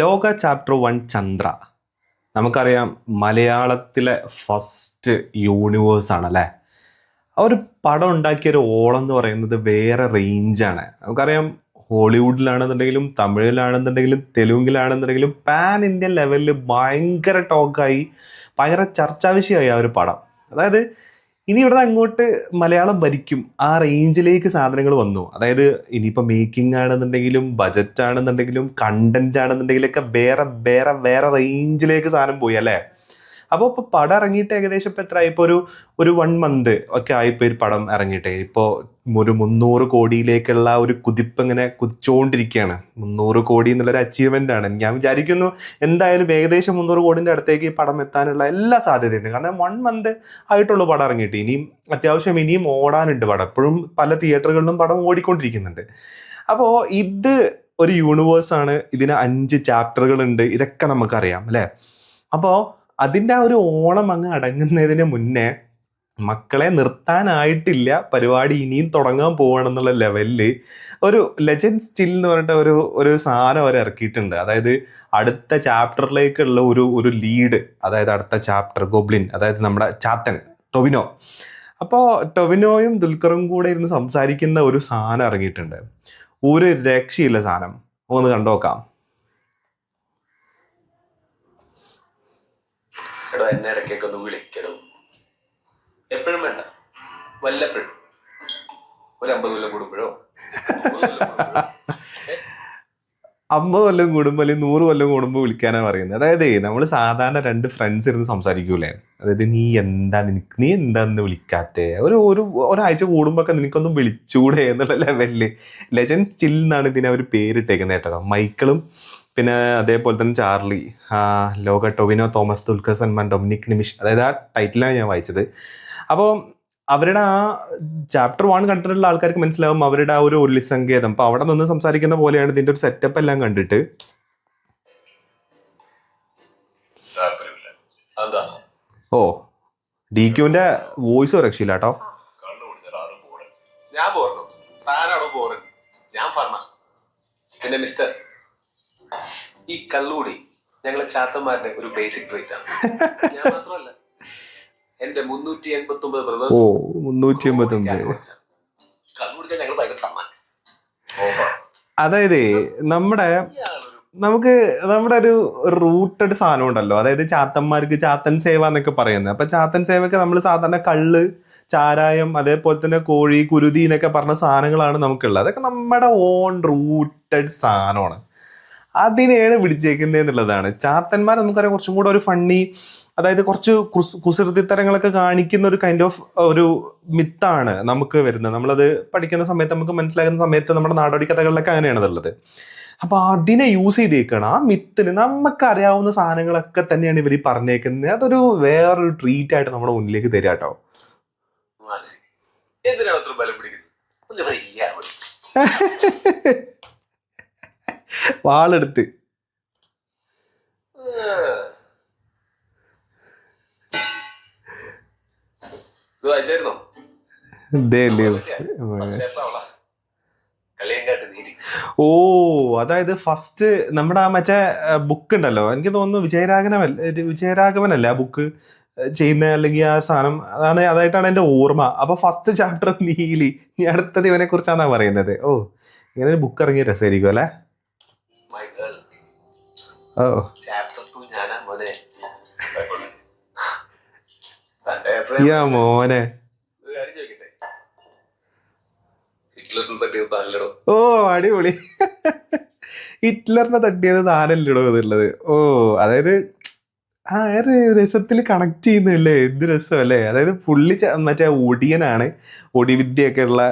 ലോക chapter one Chandra. നമുക്കറിയാം മലയാളത്തിലെ ഫസ്റ്റ് യൂണിവേഴ്സ് ആണല്ലേ? ആ ഒരു പടം ഉണ്ടാക്കിയ ഒരു ഓളം എന്ന് പറയുന്നത് വേറെ റേഞ്ചാണ് നമുക്കറിയാം ഹോളിവുഡിലാണെന്നുണ്ടെങ്കിലും തമിഴിലാണെന്നുണ്ടെങ്കിലും തെലുങ്കിലാണെന്നുണ്ടെങ്കിലും പാൻ ഇന്ത്യൻ ലെവലിൽ ഭയങ്കര ടോക്കായി ഭയങ്കര ചർച്ചാവിഷയമായി ആ ഒരു പടം. അതായത് ഇനി ഇവിടെ അങ്ങോട്ട് മലയാളം ഭരിക്കും. ആ റേഞ്ചിലേക്ക് സാധനങ്ങൾ വന്നു. അതായത് ഇനിയിപ്പോൾ മേക്കിംഗ് ആണെന്നുണ്ടെങ്കിലും ബജറ്റ് ആണെന്നുണ്ടെങ്കിലും കണ്ടന്റ് ആണെന്നുണ്ടെങ്കിലും ഒക്കെ വേറെ വേറെ വേറെ റേഞ്ചിലേക്ക് സാധനം പോയി അല്ലേ? അപ്പോൾ ഇപ്പോൾ പടം ഇറങ്ങിയിട്ട് ഏകദേശം ഇപ്പോൾ എത്ര ഇപ്പോൾ ഒരു ഒരു വൺ മന്ത് ഒക്കെ ആയിപ്പോൾ ഒരു പടം ഇറങ്ങിയിട്ട്. ഇപ്പോൾ ഒരു മുന്നൂറ് കോടിയിലേക്കുള്ള ഒരു കുതിപ്പ് ഇങ്ങനെ കുതിച്ചുകൊണ്ടിരിക്കുകയാണ് മുന്നൂറ് കോടി എന്നുള്ളൊരു അച്ചീവ്മെന്റ് ആണ്. ഞാൻ വിചാരിക്കുന്നു എന്തായാലും ഏകദേശം മുന്നൂറ് കോടിന്റെ അടുത്തേക്ക് ഈ പടം എത്താനുള്ള എല്ലാ സാധ്യതയുണ്ട്. കാരണം വൺ മന്ത് ആയിട്ടുള്ളൂ പടം ഇറങ്ങിയിട്ട് ഇനിയും അത്യാവശ്യം ഇനിയും ഓടാനുണ്ട് പടം. എപ്പോഴും പല തിയേറ്ററുകളിലും പടം ഓടിക്കൊണ്ടിരിക്കുന്നുണ്ട്. അപ്പോൾ ഇത് ഒരു യൂണിവേഴ്സാണ് ഇതിന് അഞ്ച് ചാപ്റ്ററുകൾ ഉണ്ട്. ഇതൊക്കെ നമുക്കറിയാം അല്ലേ? അപ്പോൾ അതിന്റെ ആ ഒരു ഓണം അങ്ങ് അടങ്ങുന്നതിന് മുന്നേ മക്കളെ നിർത്താനായിട്ടില്ല. പരിപാടി ഇനിയും തുടങ്ങാൻ പോവാണെന്നുള്ള ലെവലിൽ ഒരു ലെജൻഡ് സ്റ്റിൽ എന്ന് പറഞ്ഞിട്ട് ഒരു ഒരു സാധനം അവർ ഇറക്കിയിട്ടുണ്ട്. അതായത് അടുത്ത ചാപ്റ്ററിലേക്കുള്ള ഒരു ഒരു ലീഡ് അതായത് അടുത്ത ചാപ്റ്റർ ഗോബ്ലിൻ അതായത് നമ്മുടെ ചാത്തൻ ടൊവിനോ. അപ്പോൾ ടൊവിനോയും ദുൽഖറും കൂടെ ഇരുന്ന് സംസാരിക്കുന്ന ഒരു സാധനം ഇറങ്ങിയിട്ടുണ്ട്. ഒരു രക്ഷയില്ല സാധനം. ഒന്ന് കണ്ടോക്കാം. എടോ എന്നെ ഇടയ്ക്കൊക്കെ ഒന്ന് വിളിക്കണം എപ്പോഴും വേണ്ട. വല്ലപ്പോഴും. ഒരു അമ്പത് കൊല്ലം കൂടുമ്പോഴോ. അമ്പത് കൊല്ലം കൂടുമ്പോൾ അല്ലെങ്കിൽ നൂറ് കൊല്ലം കൂടുമ്പോൾ വിളിക്കാനാണ് പറയുന്നത്. അതായത് നമ്മൾ സാധാരണ രണ്ട് ഫ്രണ്ട്സ് ഇരുന്ന് സംസാരിക്കൂലേ? അതായത് നീ എന്താ നിനക്ക് നീ എന്താന്ന് വിളിക്കാത്തേ? ഒരു ഒരു ഒരാഴ്ച കൂടുമ്പോൾ ഒക്കെ നിനക്കൊന്നും വിളിച്ചൂടെ? എന്നുള്ള ലെവലിൽ ലെജൻഡ് സ്റ്റിൽ എന്നാണ് ഇതിനെ അവർ പേരിട്ടേക്കുന്നത് കേട്ടോ. മൈക്കിളും പിന്നെ അതേപോലെ തന്നെ ചാർലി ലോക ടൊവിനോ തോമസ് ദുൽഖർ സൽമാൻ ഡൊമിനിക് നിമിഷ് അതായത് ആ ടൈറ്റിലാണ് ഞാൻ വായിച്ചത്. അപ്പോൾ അവരുടെ ആ ചാപ്റ്റർ വൺ കണ്ടിട്ടുള്ള ആൾക്കാർക്ക് മനസ്സിലാവും അവരുടെ ആ ഒരു ഉള്ളി സങ്കേതം അപ്പോൾ അവിടെ നിന്ന് സംസാരിക്കുന്ന പോലെയാണ് ഇതിന്റെ ഒരു സെറ്റപ്പ് എല്ലാം കണ്ടിട്ട്. ഓ ഡി ക്യൂവിന്റെ വോയിസ് രക്ഷയില്ല കേട്ടോ. ഞാൻ ഞാൻ പിന്നെ മിസ്റ്റർ ഈ കള്ളുകൂടി ഞങ്ങളെ ചാത്തന്മാരുടെ ഒരു ബേസിക് ട്രീറ്റ് ആണ്. ഞാൻ മാത്രമല്ല എന്റെ മുന്നൂറ്റി എൺപത്തി ഒമ്പത് ബ്രദേഴ്സ് ഓ മുന്നൂറ്റി എൺപത്തി ഒമ്പത് കള്ളുകുടിച്ചാൽ ഞങ്ങൾ ഭയങ്കര സമ്മാനം. അതായത് നമ്മുടെ നമുക്ക് നമ്മുടെ ഒരു റൂട്ടഡ് സാധനം ഉണ്ടല്ലോ. അതായത് ചാത്തന്മാർക്ക് ചാത്തൻ സേവ എന്നൊക്കെ പറയുന്നത്. അപ്പൊ ചാത്തൻ സേവയൊക്കെ നമ്മൾ സാധാരണ കള്ള് ചാരായം അതേപോലെ തന്നെ കോഴി കുരുതി എന്നൊക്കെ പറഞ്ഞ സാധനങ്ങളാണ് നമുക്കുള്ളത്. അതൊക്കെ നമ്മുടെ ഓൺ റൂട്ടഡ് സാധനമാണ്. അതിനെയാണ് പിടിച്ചേക്കുന്നത് എന്നുള്ളതാണ്. ചാത്തന്മാർ നമുക്കറിയാം കുറച്ചും കൂടെ ഒരു ഫണ്ണി അതായത് കുറച്ച് കുസ് കുസൃതിത്തരങ്ങളൊക്കെ കാണിക്കുന്ന ഒരു കൈൻഡ് ഓഫ് ഒരു മിത്താണ് നമുക്ക് വരുന്നത്. നമ്മളത് പഠിക്കുന്ന സമയത്ത് നമുക്ക് മനസ്സിലാക്കുന്ന സമയത്ത് നമ്മുടെ നാടോടി കഥകളിലൊക്കെ അങ്ങനെയാണ് ഉള്ളത് അപ്പൊ അതിനെ യൂസ് ചെയ്തേക്കണം. ആ മിത്തിന് നമുക്ക് അറിയാവുന്ന സാധനങ്ങളൊക്കെ തന്നെയാണ് ഇവർ പറഞ്ഞേക്കുന്നത്. അതൊരു വേറൊരു ട്രീറ്റ് ആയിട്ട് നമ്മുടെ മുന്നിലേക്ക് തരാം കേട്ടോ. എന്തിനാണ് അത്ര ബലം പിടിക്കുന്നത്? വാളെടുത്ത്. ഓ അതായത് ഫസ്റ്റ് നമ്മുടെ ആ മറ്റേ ബുക്ക് ഉണ്ടല്ലോ എനിക്ക് തോന്നുന്നു വിജയരാഘവനല്ല ഒരു വിജയരാഘവനല്ലേ ആ ബുക്ക് ചെയ്യുന്ന അല്ലെങ്കിൽ ആ സാധനം. അതാണ് അതായിട്ടാണ് എന്റെ ഓർമ്മ. അപ്പൊ ഫസ്റ്റ് ചാപ്റ്റർ നീലി. നീ അടുത്തത് ഇവനെ കുറിച്ചാണ് പറയുന്നത്. ഓ ഇങ്ങനെ ഒരു ബുക്ക് ഇറങ്ങിയ രസമായിരിക്കും അല്ലേ? താനല്ലടോ ഓ അടിപൊളി. ഹിറ്റ്ലറിനെ തട്ടിയത് താനല്ലടോ എന്നുള്ളത് ഓ അതായത് ആ ഒരു രസത്തിൽ കണക്ട് ചെയ്യുന്നില്ലേ? എന്ത് രസമല്ലേ? അതായത് പുള്ളി മറ്റേ ഒടിയനാണ്. ഒടിവിദ്യയൊക്കെ ഉള്ള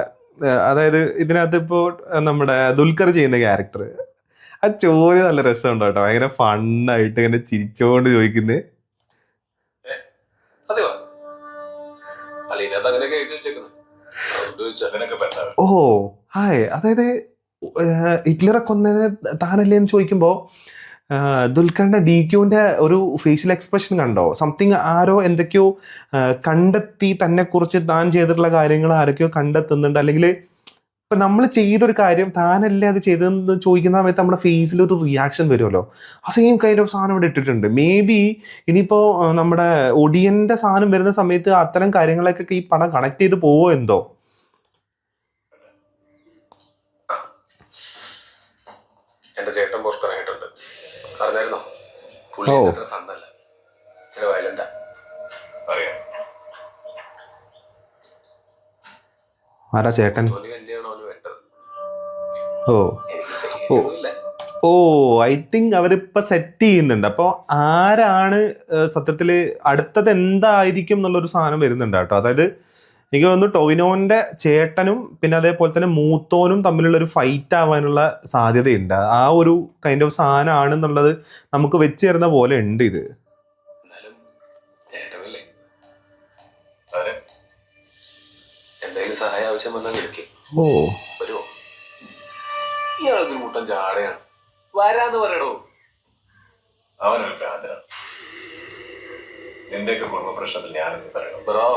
അതായത് ഇതിനകത്ത് ഇപ്പോൾ നമ്മുടെ ദുൽഖർ ചെയ്യുന്ന ക്യാരക്ടർ ആ ചോദ്യം നല്ല രസമുണ്ടോ കേട്ടോ. ഭയങ്കര ഫണ്ണായിട്ട് ഇങ്ങനെ ചിരിച്ചോണ്ട് പെട്ടാ ഓ ഹായ്. അതായത് ഹിറ്റ്ലറെ കൊന്നതിന് താനല്ലേ എന്ന് ചോദിക്കുമ്പോൾ ദുൽഖറിന്റെ ഡി ക്യൂവിന്റെ ഒരു ഫേഷ്യൽ എക്സ്പ്രഷൻ കണ്ടോ? സംതിങ് ആരോ എന്തൊക്കെയോ കണ്ടെത്തി തന്നെ കുറിച്ച് താൻ ചെയ്തിട്ടുള്ള കാര്യങ്ങൾ ആരൊക്കെയോ കണ്ടെത്തുന്നുണ്ട്. അല്ലെങ്കിൽ ഇപ്പൊ നമ്മൾ ചെയ്തൊരു കാര്യം താനല്ലേ അത് ചെയ്തതെന്ന് ചോദിക്കുന്ന സമയത്ത് നമ്മുടെ ഫേസിൽ ഒരു റിയാക്ഷൻ വരുമല്ലോ. ആ സെയിം കൈൻഡ് ഓഫ് സാധനം ഇവിടെ ഇട്ടിട്ടുണ്ട്. മേ ബി ഇനിയിപ്പോ നമ്മുടെ ഒടിയന്റെ സാധനം വരുന്ന സമയത്ത് അത്തരം കാര്യങ്ങളൊക്കെ ഈ പടം കണക്ട് ചെയ്ത് പോവോ എന്തോ? എന്റെ ചേട്ടൻ പുറത്തിറങ്ങിയിട്ടുണ്ട് അറിഞ്ഞായിരുന്നോ പുള്ളി ഓ. എന്റെ അത്ര ഫണ്ണല്ല ചില വയലന്റാ അറിയാം ആരാ ചേട്ടൻ? ഓ. ഓ. ഓ ഐ തിങ്ക് അവരിപ്പോ സെറ്റ് ചെയ്യുന്നുണ്ട്. അപ്പോൾ ആരാണ് സത്യത്തിൽ സത്യത്തിൽ അടുത്തത് എന്തായിരിക്കും എന്നുള്ളൊരു സാധനം വരുന്നുണ്ട് കേട്ടോ. അതായത് എനിക്ക് തോന്നുന്നു ടോവിനോന്റെ ചേട്ടനും പിന്നെ അതേപോലെ തന്നെ മൂത്തോനും തമ്മിലുള്ള ഒരു ഫൈറ്റ് ആവാനുള്ള സാധ്യതയുണ്ട്. ആ ഒരു കൈൻഡ് ഓഫ് സാധനമാണ് എന്നുള്ളത് നമുക്ക് വെച്ച് തരുന്ന പോലെ ഉണ്ട് ഇത്. എന്നാലും വരുമോ മുട്ടൻ കൂട്ടം ചാടയാണ്. വരാന്ന് പറയണോ അവനൊരു ഭ്രാന്തനാണ് നിന്റെയൊക്കെ കുടുംബ പ്രശ്നത്തിൽ ഞാനെന്ന് പറയണം. ബ്രോ.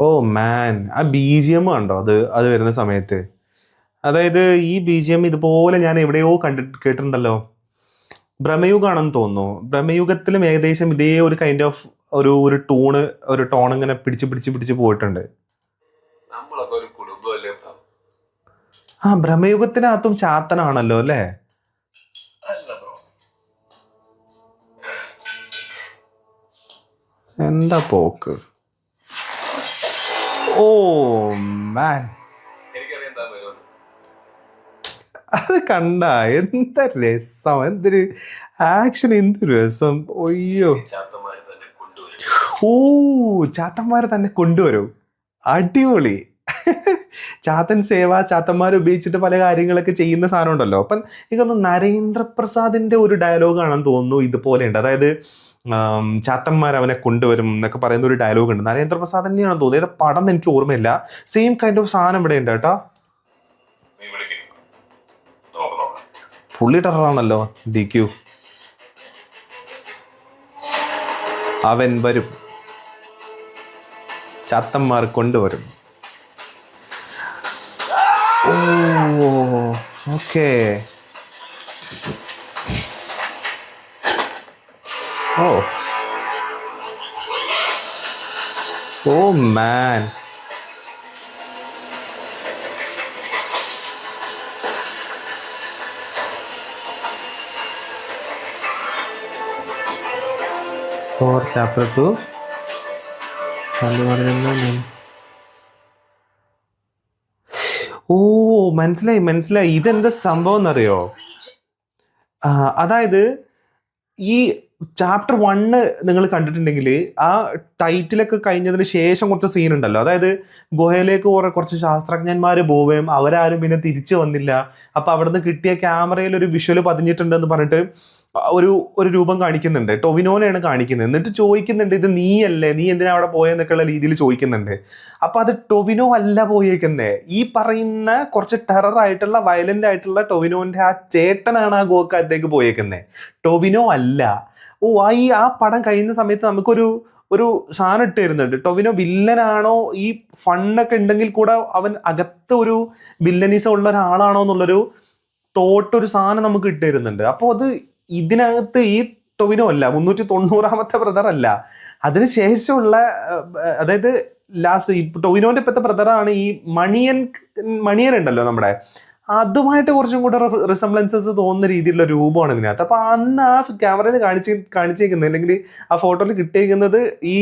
Oh man. ആ ബി ജി എം കണ്ടോ? അത് അത് വരുന്ന സമയത്ത്. അതായത് ഈ ബി ജി എം ഇതുപോലെ ഞാൻ എവിടെയോ കണ്ടി കേട്ടിട്ടുണ്ടല്ലോ. ഭ്രമയുഗാണെന്ന് തോന്നുന്നു. ഭ്രമയുഗത്തിലും ഏകദേശം ഇതേ ഒരു കൈൻഡ് ഓഫ് ഒരു ഒരു ടൂണ് ഒരു ടോൺ ഇങ്ങനെ പിടിച്ച് പിടിച്ച് പിടിച്ച് പോയിട്ടുണ്ട് നമ്മളൊക്കെ ഒരു കുടുംബമല്ലേ ബ്രോ ആ ഭ്രമയുഗത്തിനകത്തും ചാത്തനാണല്ലോ അല്ലേ? എന്താ പോക്ക്? ഓ മാൻ അത് കണ്ട എന്താ രസം എന്തൊരു ആക്ഷൻ എന്ത് രസം. ഒയ്യോ ഓ ചാത്തന്മാരെ തന്നെ കൊണ്ടുവരും. അടിപൊളി. ചാത്തൻ സേവ ചാത്തന്മാർ ഉപയോഗിച്ചിട്ട് പല കാര്യങ്ങളൊക്കെ ചെയ്യുന്ന സാധനം ഉണ്ടല്ലോ അപ്പം എനിക്കൊന്ന് നരേന്ദ്രപ്രസാദിന്റെ ഒരു ഡയലോഗാണെന്ന് തോന്നുന്നു ഇതുപോലെ ഉണ്ട് അതായത് ചാത്തന്മാർ അവനെ കൊണ്ടുവരും എന്നൊക്കെ പറയുന്ന ഒരു ഡയലോഗ് ഉണ്ട്. നരേന്ദ്രപ്രസാദ് തന്നെയാണ് തോന്നുന്നത് ഏത് പടം എനിക്ക് ഓർമ്മയില്ല. സെയിം കൈൻഡ് ഓഫ് സാധനം ഇവിടെ ഉണ്ട് കേട്ടോ. പുള്ളി ടെററാണല്ലോ ഡി ക്യു അവൻ വരും. ചാത്തന്മാർ കൊണ്ടുവരും. ഓ okay oh oh man four chapter two oh മനസ്സിലായി മനസ്സിലായി. ഇതെന്താ സംഭവം എന്നറിയോ അതായത് ഈ ചാപ്റ്റർ വണ്ണ് നിങ്ങൾ കണ്ടിട്ടുണ്ടെങ്കിൽ ആ ടൈറ്റിലൊക്കെ കഴിഞ്ഞതിന് ശേഷം കുറച്ച് സീൻ ഉണ്ടല്ലോ അതായത് ഗുഹയിലേക്ക് കുറെ കുറച്ച് ശാസ്ത്രജ്ഞന്മാർ പോവുകയും അവരാരും പിന്നെ തിരിച്ചു വന്നില്ല. അപ്പൊ അവിടുന്ന് കിട്ടിയ ക്യാമറയിൽ ഒരു വിഷ്വൽ പതിഞ്ഞിട്ടുണ്ടെന്ന് പറഞ്ഞിട്ട് ഒരു ഒരു രൂപം കാണിക്കുന്നുണ്ട്. ടൊവിനോനെയാണ് കാണിക്കുന്നത്. എന്നിട്ട് ചോദിക്കുന്നുണ്ട് ഇത് നീയല്ലേ? നീ എന്തിനാ അവിടെ പോയെന്നൊക്കെയുള്ള രീതിയിൽ ചോദിക്കുന്നുണ്ട്. അപ്പൊ അത് ടൊവിനോ അല്ല പോയേക്കുന്നേ. ഈ പറയുന്ന കുറച്ച് ടെറർ ആയിട്ടുള്ള വയലന്റ് ആയിട്ടുള്ള ടൊവിനോന്റെ ആ ചേട്ടനാണ് ആ ഗോക്കാലത്തേക്ക് പോയേക്കുന്നേ. ടൊവിനോ അല്ല. ഓ ആ ഈ ആ പടം കഴിയുന്ന സമയത്ത് നമുക്കൊരു ഒരു സാധനം ഇട്ട് തരുന്നുണ്ട്. ടൊവിനോ വില്ലനാണോ? ഈ ഫണ്ണൊക്കെ ഉണ്ടെങ്കിൽ കൂടെ അവൻ അകത്ത് ഒരു വില്ലനിസം ഉള്ള ഒരാളാണോ എന്നുള്ളൊരു തോട്ടൊരു സാധനം നമുക്ക് ഇട്ട് തരുന്നുണ്ട്. അപ്പോൾ അത് ഇതിനകത്ത് ഈ ടൊവിനോ അല്ല മുന്നൂറ്റി തൊണ്ണൂറാമത്തെ ബ്രദർ അല്ല. അതിനുശേഷമുള്ള ശേഷമുള്ള അതായത് ലാസ്റ്റ് ടൊവിനോന്റെ ഇപ്പോഴത്തെ ബ്രദറാണ് ഈ മണിയൻ മണിയൻ ഉണ്ടല്ലോ നമ്മുടെ. അതുമായിട്ട് കുറച്ചും കൂടെ റിസംബ്ലൻസസ് തോന്നുന്ന രീതിയിലുള്ള രൂപമാണ് ഇതിനകത്ത്. അപ്പൊ അന്ന് ആ ക്യാമറയിൽ കാണിച്ച് കാണിച്ചേക്കുന്നത് അല്ലെങ്കിൽ ആ ഫോട്ടോയിൽ കിട്ടിയേക്കുന്നത് ഈ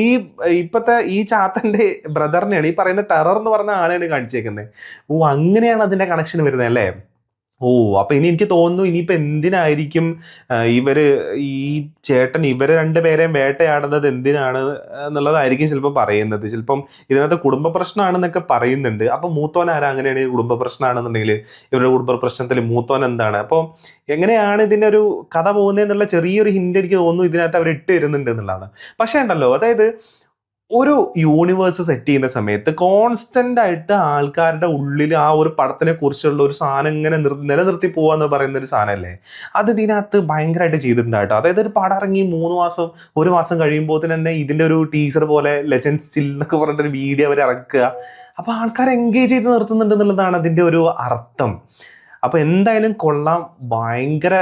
ഇപ്പത്തെ ഈ ചാത്തന്റെ ബ്രദറിനെയാണ് ഈ പറയുന്ന ടെറർ എന്ന് പറഞ്ഞ ആളെയാണ് കാണിച്ചേക്കുന്നത്. ഓ അങ്ങനെയാണ് അതിന്റെ കണക്ഷൻ വരുന്നത് അല്ലേ? ഓ അപ്പൊ ഇനി എനിക്ക് തോന്നുന്നു ഇനിയിപ്പോ എന്തിനായിരിക്കും ഇവർ ഈ ചേട്ടൻ ഇവർ രണ്ടുപേരെയും വേട്ടയാടുന്നത് എന്തിനാണ് എന്നുള്ളതായിരിക്കും ചിലപ്പോൾ പറയുന്നത്. ചിലപ്പം ഇതിനകത്ത് കുടുംബ പ്രശ്നമാണെന്നൊക്കെ പറയുന്നുണ്ട്. അപ്പൊ മൂത്തോൻ ആരാ? അങ്ങനെയാണ് കുടുംബ പ്രശ്നമാണെന്നുണ്ടെങ്കിൽ ഇവരുടെ കുടുംബ പ്രശ്നത്തിൽ മൂത്തോൻ എന്താണ്? അപ്പോൾ എങ്ങനെയാണ് ഇതിന്റെ ഒരു കഥ പോകുന്നതെന്നുള്ള ചെറിയൊരു ഹിന്റ് എനിക്ക് തോന്നുന്നു ഇതിനകത്ത് അവർ ഇട്ട് തരുന്നുണ്ട് എന്നുള്ളതാണ്. പക്ഷേ ഉണ്ടല്ലോ അതായത് ഒരു യൂണിവേഴ്സ് സെറ്റ് ചെയ്യുന്ന സമയത്ത് കോൺസ്റ്റന്റ് ആയിട്ട് ആൾക്കാരുടെ ഉള്ളിൽ ആ ഒരു പടത്തിനെ കുറിച്ചുള്ള ഒരു സാധനം ഇങ്ങനെ നിർ- നിലനിർത്തി പോവാന്ന് പറയുന്ന ഒരു സാധനമല്ലേ അത് ഇതിനകത്ത് ഭയങ്കരമായിട്ട് ചെയ്തിട്ടുണ്ട് അതായത് ഒരു പടം ഇറങ്ങി മൂന്ന് മാസം ഒരു മാസം കഴിയുമ്പോൾ തന്നെ ഇതിന്റെ ഒരു ടീച്ചർ പോലെ ലെജൻഡ് സ്റ്റിൽ എന്നൊക്കെ പറഞ്ഞിട്ട് ഒരു വീഡിയോ അവർ ഇറക്കുക. അപ്പൊ ആൾക്കാർ എൻഗേജ് ചെയ്ത് നിർത്തുന്നുണ്ട് എന്നുള്ളതാണ് അതിന്റെ ഒരു അർത്ഥം. അപ്പൊ എന്തായാലും കൊള്ളാം. ഭയങ്കര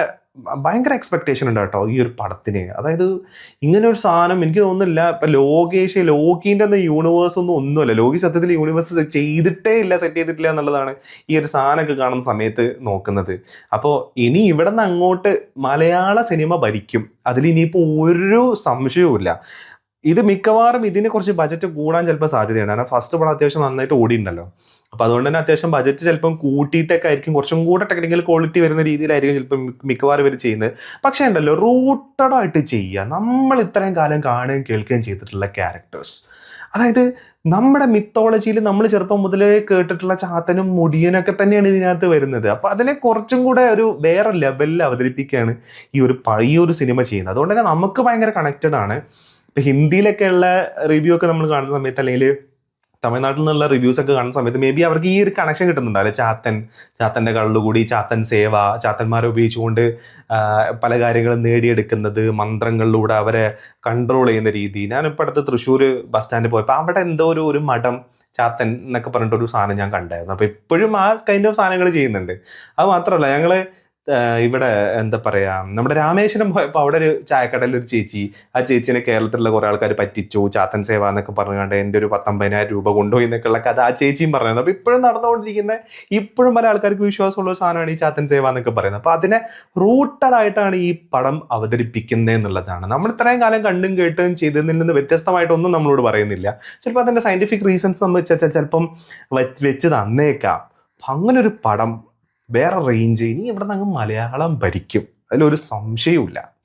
ഭയങ്കര എക്സ്പെക്റ്റേഷൻ ഉണ്ട് കേട്ടോ ഈ ഒരു പടത്തിന്. അതായത് ഇങ്ങനെ ഒരു സാധനം എനിക്ക് തോന്നുന്നില്ല. ഇപ്പൊ ലോകേഷ് ലോകീന്റെ ഒന്നും യൂണിവേഴ്സ് ഒന്നും ഒന്നുമല്ല. ലോകി സത്യത്തിൽ യൂണിവേഴ്സ് ചെയ്തിട്ടേ ഇല്ല സെറ്റ് ചെയ്തിട്ടില്ല എന്നുള്ളതാണ് ഈ ഒരു സാധനമൊക്കെ കാണുന്ന സമയത്ത് നോക്കുന്നത്. അപ്പോൾ ഇനി ഇവിടെ നിന്ന് അങ്ങോട്ട് മലയാള സിനിമ ഭരിക്കും. അതിൽ ഇനിയിപ്പോൾ ഒരു സംശയവുമില്ല. ഇത് മിക്കവാറും ഇതിന് കുറച്ച് ബജറ്റ് കൂടാൻ ചിലപ്പോൾ സാധ്യതയുണ്ട്. കാരണം ഫസ്റ്റ് പടം അത്യാവശ്യം നന്നായിട്ട് ഓടിയിട്ടുണ്ടല്ലോ. അപ്പോൾ അതുകൊണ്ട് തന്നെ അത്യാവശ്യം ബജറ്റ് ചിലപ്പം കൂട്ടിയിട്ടൊക്കെ ആയിരിക്കും. കുറച്ചും കൂടെ ടെക്നിക്കൽ ക്വാളിറ്റി വരുന്ന രീതിയിലായിരിക്കും ചിലപ്പം മിക്കവാറും ഇവർ ചെയ്യുന്നത്. പക്ഷേ ഉണ്ടല്ലോ റൂട്ടഡ് ആയിട്ട് ചെയ്യുക. നമ്മൾ ഇത്രയും കാലം കാണുകയും കേൾക്കുകയും ചെയ്തിട്ടുള്ള ക്യാരക്ടേഴ്സ് അതായത് നമ്മുടെ മിത്തോളജിയിൽ നമ്മൾ ചെറുപ്പം മുതലേ കേട്ടിട്ടുള്ള ചാത്തനും മുടിയനൊക്കെ തന്നെയാണ് ഇതിനകത്ത് വരുന്നത്. അപ്പൊ അതിനെ കുറച്ചും കൂടെ ഒരു വേറെ ലെവലിൽ അവതരിപ്പിക്കുകയാണ് ഈ ഒരു പഴയ ഒരു സിനിമ ചെയ്യുന്നത്. അതുകൊണ്ട് തന്നെ നമുക്ക് ഭയങ്കര കണക്റ്റഡ് ആണ്. ഇപ്പൊ ഹിന്ദിയിലൊക്കെ ഉള്ള റിവ്യൂ ഒക്കെ നമ്മൾ കാണുന്ന സമയത്ത് അല്ലെങ്കിൽ തമിഴ്നാട്ടിൽ നിന്നുള്ള റിവ്യൂസ് ഒക്കെ കാണുന്ന സമയത്ത് മേ ബി അവർക്ക് ഈ ഒരു കണക്ഷൻ കിട്ടുന്നുണ്ടാവില്ല ചാത്തൻ ചാത്തന്റെ കള്ളുകൂടി ചാത്തൻ സേവ ചാത്തന്മാരെ ഉപയോഗിച്ചുകൊണ്ട് പല കാര്യങ്ങളും നേടിയെടുക്കുന്നത് മന്ത്രങ്ങളിലൂടെ അവരെ കൺട്രോൾ ചെയ്യുന്ന രീതി. ഞാനിപ്പോൾ അടുത്ത് തൃശ്ശൂർ ബസ് സ്റ്റാൻഡിൽ പോയപ്പോൾ അവിടെ എന്തോ ഒരു ഒരു മഠം ചാത്തൻ എന്നൊക്കെ പറഞ്ഞിട്ടൊരു സാധനം ഞാൻ കണ്ടായിരുന്നു. അപ്പോൾ ഇപ്പോഴും ആ കൈൻഡ് ഓഫ് സാധനങ്ങൾ ചെയ്യുന്നുണ്ട്. അത് മാത്രമല്ല ഞങ്ങൾ ഇവിടെ എന്താ പറയാ നമ്മുടെ രാമേശ്വരം പോയപ്പോൾ അവിടെ ഒരു ചായക്കടയിൽ ഒരു ചേച്ചി ആ ചേച്ചിനെ കേരളത്തിലുള്ള കുറെ ആൾക്കാർ പറ്റിച്ചു ചാത്തൻ സേവ എന്നൊക്കെ പറഞ്ഞുകൊണ്ട് എന്റെ ഒരു പത്തൊമ്പതിനായിരം രൂപ കൊണ്ടുപോയി എന്നൊക്കെയുള്ള കഥ ആ ചേച്ചിയും പറയുന്നത്. അപ്പോൾ ഇപ്പോഴും നടന്നുകൊണ്ടിരിക്കുന്ന ഇപ്പോഴും പല ആൾക്കാർക്ക് വിശ്വാസമുള്ള ഒരു സാധനമാണ് ഈ ചാത്തൻ സേവ എന്നൊക്കെ പറയുന്നത്. അപ്പോൾ അതിനെ റൂട്ടഡ് ആയിട്ടാണ് ഈ പടം അവതരിപ്പിക്കുന്നത് എന്നുള്ളതാണ്. നമ്മൾ ഇത്രയും കാലം കണ്ടും കേട്ടും ചെയ്തതിൽ നിന്ന് വ്യത്യസ്തമായിട്ടൊന്നും നമ്മളോട് പറയുന്നില്ല. ചിലപ്പോൾ അതിന്റെ സയന്റിഫിക് റീസൺസ് നമ്മൾ ചിലപ്പം വെച്ച് തന്നേക്കാം. അപ്പം അങ്ങനെ ഒരു പടം വേറെ റേഞ്ച് ഇനി ഇവിടെ നിന്ന് മലയാളം ഭരിക്കും. അതിലൊരു സംശയവുമില്ല.